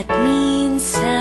At minsan